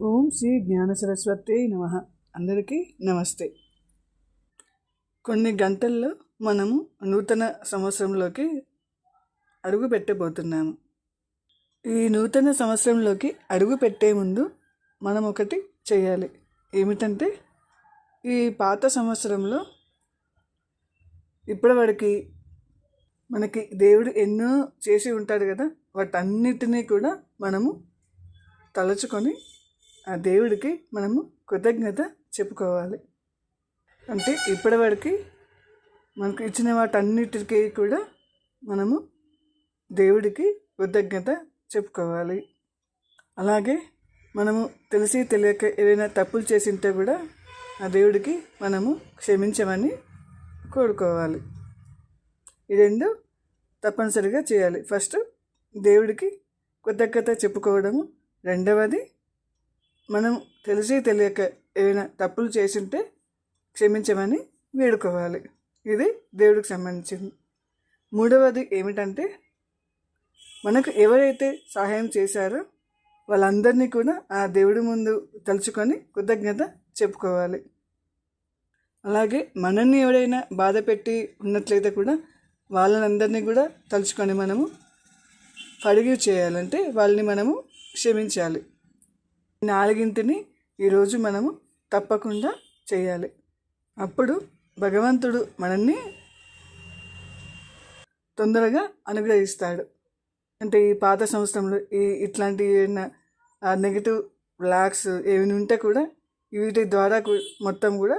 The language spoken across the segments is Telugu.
ఓం శ్రీ జ్ఞాన సరస్వతి నమ. అందరికీ నమస్తే. కొన్ని గంటల్లో మనము నూతన సంవత్సరంలోకి అడుగు పెట్టబోతున్నాము. ఈ నూతన సంవత్సరంలోకి అడుగు పెట్టే ముందు మనం ఒకటి చేయాలి. ఏమిటంటే ఈ పాత సంవత్సరంలో ఇప్పటివరకు మనకి దేవుడు ఎన్నో చేసి ఉంటాడు కదా వాటన్నిటినీ కూడా మనము తలుచుకొని ఆ దేవుడికి మనము కృతజ్ఞత చెప్పుకోవాలి. అంటే ఇప్పటివరకు మనకు ఇచ్చిన వాటన్నిటికీ కూడా మనము దేవుడికి కృతజ్ఞత చెప్పుకోవాలి. అలాగే మనము తెలిసి తెలియక ఏదైనా తప్పులు చేసింటే కూడా ఆ దేవుడికి మనము క్షమించమని కోరుకోవాలి. ఈ రెండు తప్పనిసరిగా చేయాలి. ఫస్ట్ దేవుడికి కృతజ్ఞత చెప్పుకోవడము. రెండవది మనం తెలిసి తెలియక ఏమైనా తప్పులు చేసింటే క్షమించమని వేడుకోవాలి. ఇది దేవుడికి సంబంధించింది. మూడవది ఏమిటంటే మనకు ఎవరైతే సహాయం చేశారో వాళ్ళందరినీ కూడా ఆ దేవుడి ముందు తలుచుకొని కృతజ్ఞత చెప్పుకోవాలి. అలాగే మనల్ని ఎవరైనా బాధ పెట్టి ఉన్నట్లయితే కూడా వాళ్ళనందరినీ కూడా తలుచుకొని మనము ఫడిగివ్ చేయాలంటే వాళ్ళని మనము క్షమించాలి. నాలుగింటిని ఈరోజు మనము తప్పకుండా చేయాలి. అప్పుడు భగవంతుడు మనల్ని తొందరగా అనుగ్రహిస్తాడు. అంటే ఈ పాత సంవత్సరంలో ఈ ఇట్లాంటి ఏమైనా నెగిటివ్ బ్లాక్స్ ఏమైనా ఉంటే కూడా వీటి ద్వారా మొత్తం కూడా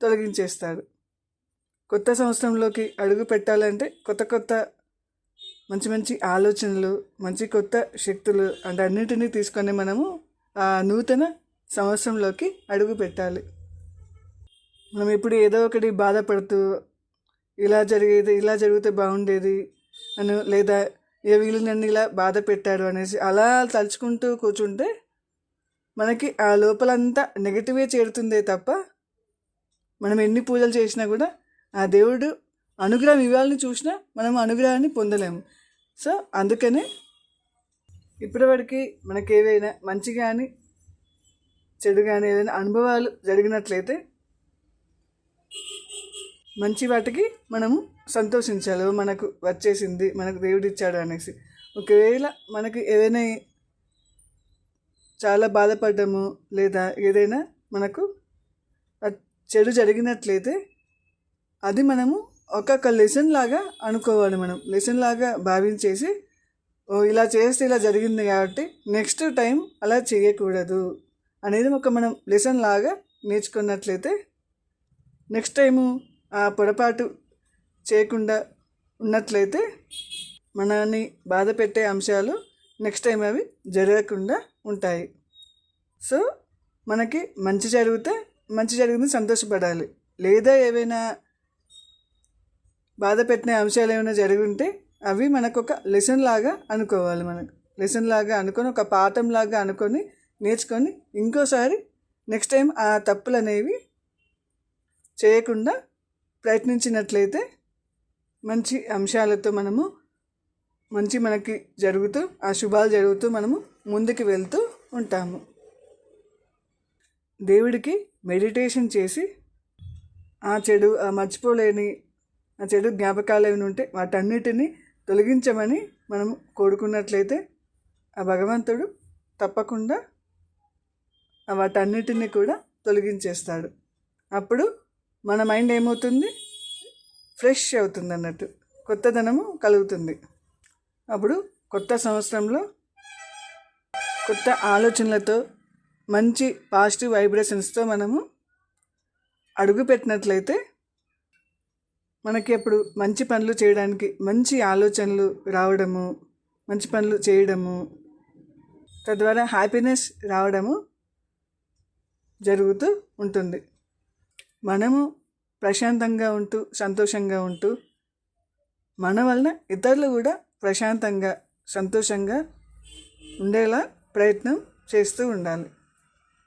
తొలగించేస్తాడు. కొత్త సంవత్సరంలోకి అడుగు పెట్టాలంటే కొత్త కొత్త మంచి మంచి ఆలోచనలు మంచి కొత్త శక్తులు అంటే అన్నిటినీ తీసుకొని మనము నూతన సంవత్సరంలోకి అడుగు పెట్టాలి. మనం ఇప్పుడు ఏదో ఒకటి బాధపడుతూ ఇలా జరిగేది ఇలా జరిగితే బాగుండేది అని లేదా ఏ వీళ్ళు నన్ను ఇలా బాధ పెట్టాడు అనేసి అలా తలుచుకుంటూ కూర్చుంటే మనకి ఆ లోపలంతా నెగిటివే చేరుతుందే తప్ప మనం ఎన్ని పూజలు చేసినా కూడా ఆ దేవుడు అనుగ్రహం ఇవ్వాలని చూసినా మనం అనుగ్రహాన్ని పొందలేము. సో అందుకనే ఇప్పటివరకు మనకి ఏవైనా మంచి కానీ చెడు కానీ ఏదైనా అనుభవాలు జరిగినట్లయితే మంచి వాటికి మనము సంతోషించాలి. మనకు వచ్చేసింది మనకు దేవుడు ఇచ్చాడు అనేసి. ఒకవేళ మనకి ఏదైనా చాలా బాధపడ్డము లేదా ఏదైనా మనకు చెడు జరిగినట్లయితే అది మనము ఒక్కొక్క లెసన్ లాగా అనుకోవాలి మనం. లెసన్ లాగా భావించేసి ఇలా చేస్తే ఇలా జరిగింది కాబట్టి నెక్స్ట్ టైం అలా చేయకూడదు అనేది ఒక మనం లెసన్ లాగా నేర్చుకున్నట్లయితే నెక్స్ట్ టైము ఆ పొరపాటు చేయకుండా ఉన్నట్లయితే మనల్ని బాధ పెట్టే అంశాలు నెక్స్ట్ టైం అవి జరగకుండా ఉంటాయి. సో మనకి మంచి జరిగితే మంచి జరిగింది సంతోషపడాలి. లేదా ఏవైనా బాధ పెట్టిన అంశాలు ఏమైనా జరిగి ఉంటే అవి మనకు ఒక లెసన్ లాగా అనుకోవాలి మనకు. లెసన్ లాగా అనుకొని ఒక పాఠం లాగా అనుకొని నేర్చుకొని ఇంకోసారి నెక్స్ట్ టైం ఆ తప్పులు అనేవి చేయకుండా ప్రయత్నించినట్లయితే మంచి అంశాలతో మనము మంచి మనకి జరుగుతూ ఆ శుభాలు జరుగుతూ మనము ముందుకు వెళ్తూ ఉంటాము. దేవుడికి మెడిటేషన్ చేసి ఆ చెడు ఆ మర్చిపోలేని ఆ చెడు జ్ఞాపకాలు ఏమైనా ఉంటే వాటన్నిటిని తొలగించమని మనం కోరుకున్నట్లయితే ఆ భగవంతుడు తప్పకుండా వాటన్నిటిని కూడా తొలగించేస్తాడు. అప్పుడు మన మైండ్ ఏమవుతుంది? ఫ్రెష్ అవుతుంది అన్నట్టు. కొత్తదనము కలుగుతుంది. అప్పుడు కొత్త సంవత్సరంలో కొత్త ఆలోచనలతో మంచి పాజిటివ్ వైబ్రేషన్స్తో మనము అడుగు పెట్టినట్లయితే మనకి అప్పుడు మంచి పనులు చేయడానికి మంచి ఆలోచనలు రావడము మంచి పనులు చేయడము తద్వారా హ్యాపీనెస్ రావడము జరుగుతూ ఉంటుంది. మనము ప్రశాంతంగా ఉంటూ సంతోషంగా ఉంటూ మన వలన ఇతరులు కూడా ప్రశాంతంగా సంతోషంగా ఉండేలా ప్రయత్నం చేస్తూ ఉండాలి.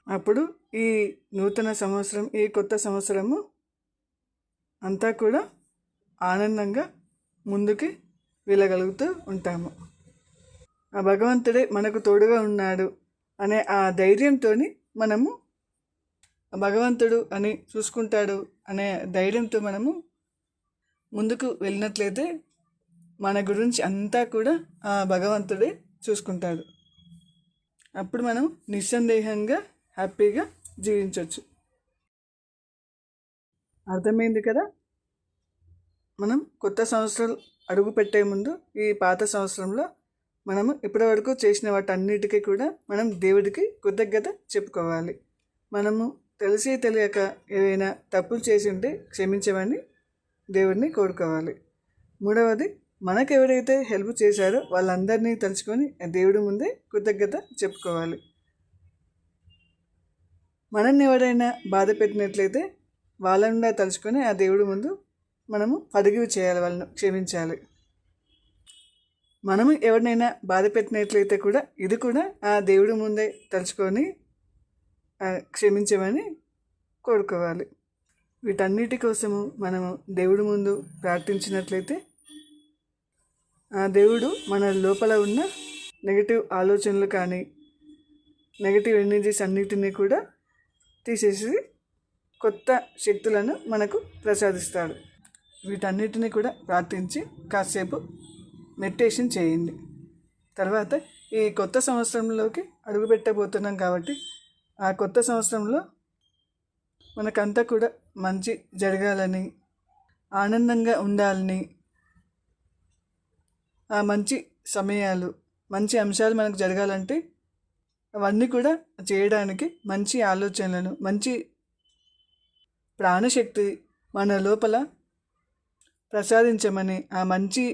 అప్పుడు ఈ నూతన సంవత్సరం ఈ కొత్త సంవత్సరము అంతా కూడా ఆనందంగా ముందుకి వెళ్ళగలుగుతూ ఉంటాము. ఆ భగవంతుడే మనకు తోడుగా ఉన్నాడు అనే ఆ ధైర్యంతో మనము భగవంతుడు అని చూసుకుంటాడు అనే ధైర్యంతో మనము ముందుకు వెళ్ళినట్లయితే మన గురించి అంతా కూడా ఆ భగవంతుడే చూసుకుంటాడు. అప్పుడు మనం నిస్సందేహంగా హ్యాపీగా జీవించవచ్చు అర్థమైంది కదా? మనం కొత్త సంవత్సరాలు అడుగు పెట్టే ముందు ఈ పాత సంవత్సరంలో మనము ఇప్పటివరకు చేసిన వాటన్నిటికీ కూడా మనం దేవుడికి కృతజ్ఞత చెప్పుకోవాలి. మనము తెలిసి తెలియక ఏదైనా తప్పులు చేసి ఉంటే క్షమించమని దేవుడిని కోరుకోవాలి. మూడవది మనకు ఎవరైతే హెల్ప్ చేశారో వాళ్ళందరినీ తలుచుకొని దేవుడి ముందే కృతజ్ఞత చెప్పుకోవాలి. మనల్ని ఎవరైనా బాధ పెట్టినట్లయితే వాళ్ళని తలుచుకొని ఆ దేవుడి ముందు మనము పదిగివి చేయాలి వాళ్ళను క్షమించాలి. మనము ఎవరినైనా బాధ పెట్టినట్లయితే కూడా ఇది కూడా ఆ దేవుడి ముందే తలుచుకొని క్షమించమని కోరుకోవాలి. వీటన్నిటి కోసము మనము దేవుడి ముందు ప్రార్థించినట్లయితే ఆ దేవుడు మన లోపల ఉన్న నెగిటివ్ ఆలోచనలు కానీ నెగిటివ్ ఎనర్జీస్ అన్నిటినీ కూడా తీసేసి కొత్త శక్తులను మనకు ప్రసాదిస్తాడు. వీటన్నిటిని కూడా ప్రార్థించి కాసేపు మెడిటేషన్ చేయండి. తర్వాత ఈ కొత్త సంవత్సరంలోకి అడుగుపెట్టబోతున్నాం కాబట్టి ఆ కొత్త సంవత్సరంలో మనకంతా కూడా మంచి జరగాలని ఆనందంగా ఉండాలని ఆ మంచి సమయాలు మంచి అంశాలు మనకు జరగాలంటే అవన్నీ కూడా చేయడానికి మంచి ఆలోచనలను మంచి ప్రాణశక్తి మన లోపల ప్రసాదించమని ఆ మంచి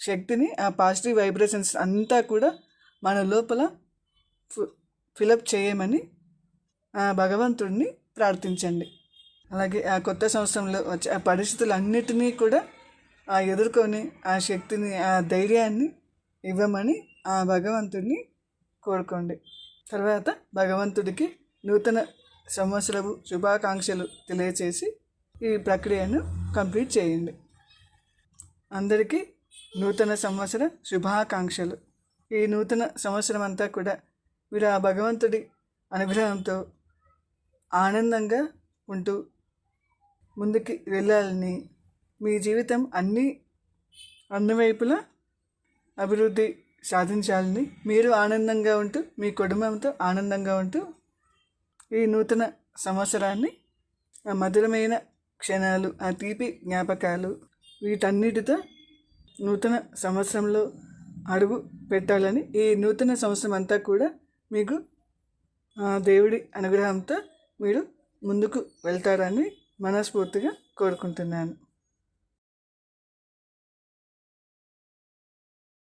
శక్తిని ఆ పాజిటివ్ వైబ్రేషన్స్ అంతా కూడా మన లోపల ఫిలప్ చేయమని ఆ భగవంతుడిని ప్రార్థించండి. అలాగే ఆ కొత్త సంవత్సరంలో వచ్చే ఆ పరిస్థితులన్నిటినీ కూడా ఆ ఎదుర్కొని ఆ శక్తిని ఆ ధైర్యాన్ని ఇవ్వమని ఆ భగవంతుడిని కోరుకోండి. తర్వాత భగవంతుడికి నూతన సంవత్సరపు శుభాకాంక్షలు తెలియచేసి ఈ ప్రక్రియను కంప్లీట్ చేయండి. అందరికీ నూతన సంవత్సర శుభాకాంక్షలు. ఈ నూతన సంవత్సరం అంతా కూడా మీరు ఆ భగవంతుడి అనుగ్రహంతో ఆనందంగా ఉంటూ ముందుకి వెళ్ళాలని మీ జీవితం అన్ని అన్నవైపులా అభివృద్ధి సాధించాలని మీరు ఆనందంగా ఉంటూ మీ కుటుంబంతో ఆనందంగా ఉంటూ ఈ నూతన సంవత్సరాన్ని ఆ మధురమైన క్షణాలు ఆ తీపి జ్ఞాపకాలు వీటన్నిటితో నూతన సంవత్సరంలో అడుగు పెట్టాలని ఈ నూతన సంవత్సరం అంతా కూడా మీకు దేవుడి అనుగ్రహంతో మీరు ముందుకు వెళ్తారని మనస్ఫూర్తిగా కోరుకుంటున్నాను.